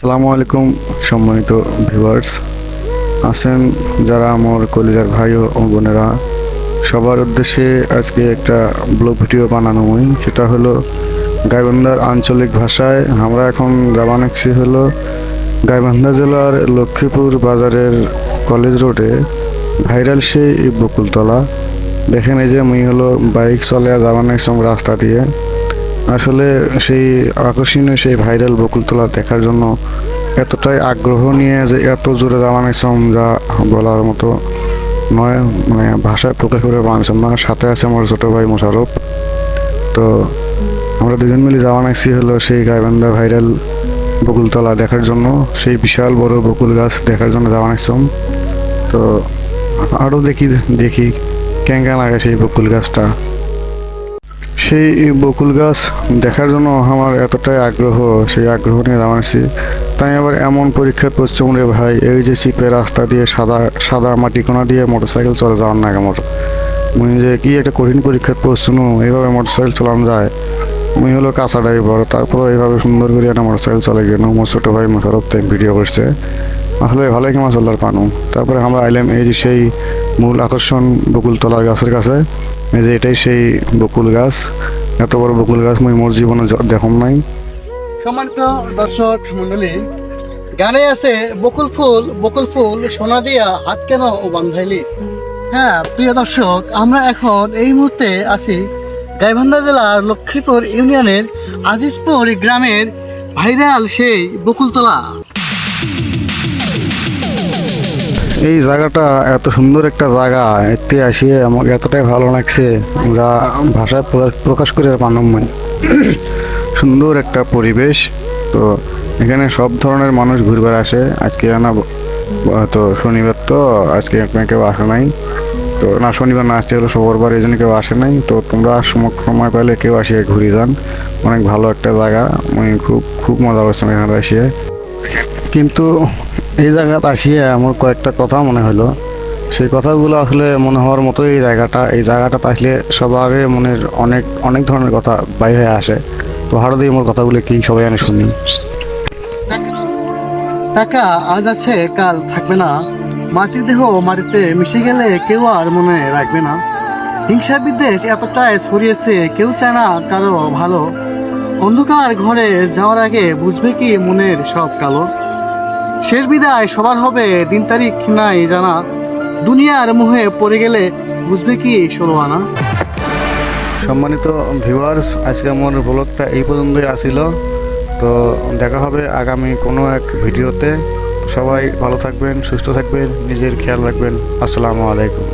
সালামু আলাইকুম, সম্মানিত ভিউয়ার্স। আছেন যারা আমার কলিজার ভাই ও বোনেরা। সবার উদ্দেশ্যে আজকে একটা ব্লগ ভিডিও বানানো হই সেটা হলো গাইবান্ধার আঞ্চলিক ভাষায়। আমরা এখন জামানাচ্ছি হলো গাইবান্ধা জেলার লক্ষ্মীপুর বাজারের কলেজ রোডে ভাইরাল সেই বকুলতলা। দেখেন এই যে আমি হলো বাইক চলে জামানাচ্ছি রাস্তা দিয়ে। আসলে সেই আকর্ষণীয় সেই ভাইরাল বকুলতলা দেখার জন্য এতটাই আগ্রহ নিয়ে যে এত জোরে জামানাইছম যা বলার মতো নয় মানে ভাষায় প্রকাশ করে পারছিলাম না সাথে আছে আমার ছোটো ভাই মোশারফ। তো আমরা দুজন মিলে জামানাইছি হলো সেই গাইবান্ধা ভাইরাল বকুলতলা দেখার জন্য, সেই বিশাল বড় বকুল গাছ দেখার জন্য যাওয়া জামানাইছম তো আরও দেখি দেখি কেঙ্কা লাগে সেই বকুল গাছটা। সেই বকুল গাছ দেখার জন্য আমার এতটাই আগ্রহ, সেই আগ্রহ নিয়ে জানাচ্ছি তাই আবার এমন পরীক্ষার পশ্চিম রে ভাই, এই যে চিপে রাস্তা দিয়ে সাদা সাদা মাটি কোনা দিয়ে মোটরসাইকেল চলে যাওয়ার না কেমন? মুই যে কি একটা কঠিন পরীক্ষার পশ্চিম এইভাবে মোটরসাইকেল চালানো যায়? মুই হলো কাঁচা ড্রাইভার তারপরে এইভাবে সুন্দর করে একটা মোটরসাইকেল চলে গেল। আমার ছোটো ভাই মোশারফ তাই ভিডিও করছে। আসলে ভালোই কেমন চলার পানু। তারপরে আমরা আইলাম এই যে সেই মূল আকর্ষণ বকুলতলার গাছের কাছে। এই যে এটাই সেই বকুল গাছ। এত বড় বকুল গাছ মুই মোর জীবনে দেখম নাই। সম্মানিত দর্শক মন্ডলী গানে আছে বকুল ফুল বকুল ফুল, সোনা দিয়া হাত কেন ও বান্ধাইলি? হ্যাঁ প্রিয় দর্শক, আমরা এখন এই মুহূর্তে আছি গাইবান্ধা জেলার লক্ষ্মীপুর ইউনিয়নের আজিজপুর গ্রামের ভাইরাল সেই বকুলতলা এই জায়গাটা এত সুন্দর একটা জায়গা এতে আসিয়ে আমার এতটাই ভালো লাগছে, যা ভাষায় প্রকাশ- করে মানব নাই সুন্দর একটা পরিবেশ, তো এখানে সব ধরনের মানুষ ঘুরবার আসে। আজকে না তো শনিবার তো, আজকে কেউ আসে নাই। তো না, শনিবার না আসতে হলো শুক্রবার, এই জন্য কেউ আসে নাই। তো তোমরা সম- সময় পেলে কেউ আসিয়ে ঘুরে যান। অনেক ভালো একটা জায়গা, আমি খুব খুব মজা করছিলাম এখানে আসিয়ে কিন্তু এই জায়গাতে আসিয়ে আমার কয়েকটা কথা মনে হলো সেই কথাগুলো আসলে মনে হওয়ার মতো এই জায়গাটা। এই জায়গাটাতে আসলে সবারই মনের অনেক অনেক ধরনের কথা বাইরে আসে। তো হারো দিয়ে মোর কথাগুলো কি সবাই আমি শুনি। টাকা আজ আছে, কাল থাকবে না। মাটির দেহ মাটিতে মিশে গেলে কেউ আর মনে রাখবে না। হিংসা বিদ্বেষ এতটাই ছড়িয়েছে, কেউ চায় না কারও ভালো। অন্ধকার ঘরে যাওয়ার আগে বুঝবে কি মনের সব কালো। শেষ বিদায় সবার হবে, দিন তারিখ নাই জানা। দুনিয়ার মুহে পড়ে গেলে বুঝবে কি ষোলো আনা? সম্মানিত ভিউয়ার্স আজকে আমার ব্লগটা এই পর্যন্তই আসিল। তো দেখা হবে আগামী কোনো এক ভিডিওতে। সবাই ভালো থাকবেন, সুস্থ থাকবেন, নিজের খেয়াল রাখবেন। আসসালামু আলাইকুম।